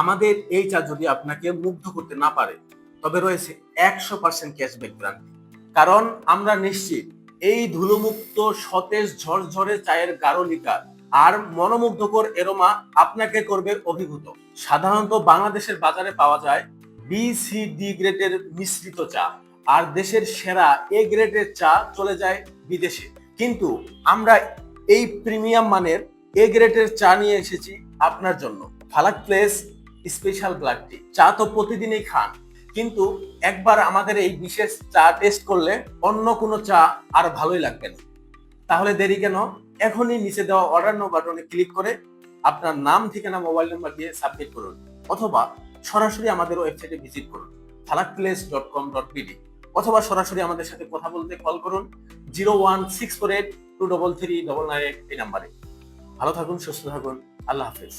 আমাদের এই চা যদি আপনাকে মুগ্ধ করতে না পারে, তবে রয়েছে একশো পার্সেন্ট ক্যাশব্যাক গ্যারান্টি কারণ আমরা নিশ্চিত, এই ধুলোমুক্ত, সতেজ, ঝরঝরে চায়ের গাঢ়লিকা আর মনোমুগ্ধকর এরোমা আপনাকে করবে অভিভূত। সাধারণত বাংলাদেশের বাজারে পাওয়া যায় বি সি ডি গ্রেডের মিশ্রিত চা আর দেশের সেরা এ গ্রেডের চা চলে যায় বিদেশে। কিন্তু আমরা এই প্রিমিয়াম মানের এ গ্রেডের চা নিয়ে এসেছি আপনার জন্য। ফালাক প্লেস স্পেশাল ব্ল্যাক টি চা তো প্রতিদিনই খান, কিন্তু একবার আমাদের এই বিশেষ চা টেস্ট করলে অন্য কোনো চা আর ভালোই লাগবে না। তাহলে দেরি কেন? এখনই নিচে দেওয়া অর্ডার নো বাটনে ক্লিক করে আপনার নাম, ঠিকানা মোবাইল নাম্বার দিয়ে সাবমিট করুন, অথবা সরাসরি আমাদের ওয়েবসাইটে ভিজিট করুন Falak place dot com dot BD অথবা সরাসরি আমাদের সাথে কথা বলতে কল করুন zero one six four eight two double three double nine eight এই নাম্বারে ভালো থাকুন, সুস্থ থাকুন, আল্লাহ হাফেজ।